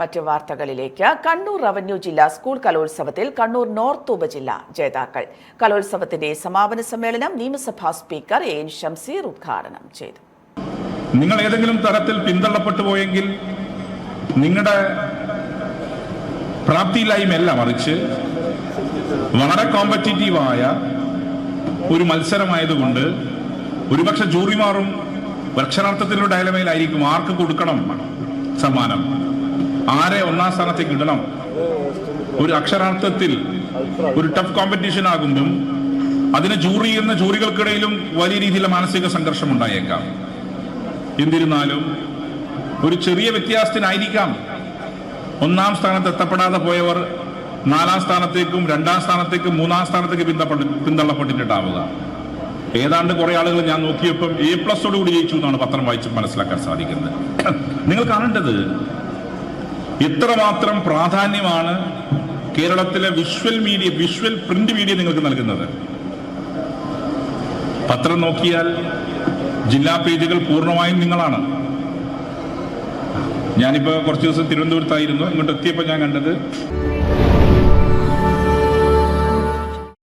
മറ്റു വാർത്തകളിലേക്ക്. കണ്ണൂർ റവന്യൂ ജില്ലാ സ്കൂൾ കലോത്സവത്തിൽ കണ്ണൂർ നോർത്ത് ഉപജില്ല ജേതാക്കൾ. കലോത്സവത്തിന്റെ സമാപന സമ്മേളനം നിയമസഭാ സ്പീക്കർ എൻ ഷംസീർ ഉദ്ഘാടനം ചെയ്തു. നിങ്ങൾ ഏതെങ്കിലും തരത്തിൽ പിന്തള്ളപ്പെട്ടു പോയെങ്കിൽ നിങ്ങളുടെ പ്രാപ്തിയില്ലായ്മയല്ല മറിച്ച് വളരെ കോമ്പറ്റീറ്റീവായ ഒരു മത്സരമായതുകൊണ്ട് ഒരുപക്ഷെ ജൂറിമാറും അക്ഷരാർത്ഥത്തിലുള്ള ഡയലമയിലായിരിക്കും ആർക്ക് കൊടുക്കണം സമ്മാനം. ആരെ ഒന്നാം സ്ഥാനത്തേക്ക് ഇടണം ഒരു അക്ഷരാർത്ഥത്തിൽ ഒരു ടഫ് കോമ്പറ്റീഷൻ ആകുമ്പം അതിന് ജൂറി എന്ന ജൂറികൾക്കിടയിലും വലിയ രീതിയിലുള്ള മാനസിക സംഘർഷം ഉണ്ടായേക്കാം. എന്നിരുന്നാലും ഒരു ചെറിയ വ്യത്യാസത്തിനായിരിക്കാം ഒന്നാം സ്ഥാനത്ത് എത്തപ്പെടാതെ പോയവർ നാലാം സ്ഥാനത്തേക്കും രണ്ടാം സ്ഥാനത്തേക്കും മൂന്നാം സ്ഥാനത്തേക്ക് പിന്തപ്പെട്ട് പിന്തള്ളപ്പെട്ടിട്ടുണ്ടാവുക. ഏതാണ്ട് കുറെ ആളുകൾ ഞാൻ നോക്കിയപ്പം എ പ്ലസോടുകൂടി ജയിച്ചു എന്നാണ് പത്രം വായിച്ച് മനസ്സിലാക്കാൻ സാധിക്കുന്നത്. നിങ്ങൾ കാണേണ്ടത് എത്രമാത്രം പ്രാധാന്യമാണ് കേരളത്തിലെ visual media visual print media നിങ്ങൾക്ക് നൽകുന്നത്. പത്രം നോക്കിയാൽ ജില്ലാ പേജുകൾ പൂർണമായും നിങ്ങളാണ്. ഞാനിപ്പോ കുറച്ച് ദിവസം തിരുവനന്തപുരത്തായിരുന്നു. ഇങ്ങോട്ട് എത്തിയപ്പോൾ ഞാൻ കണ്ടത്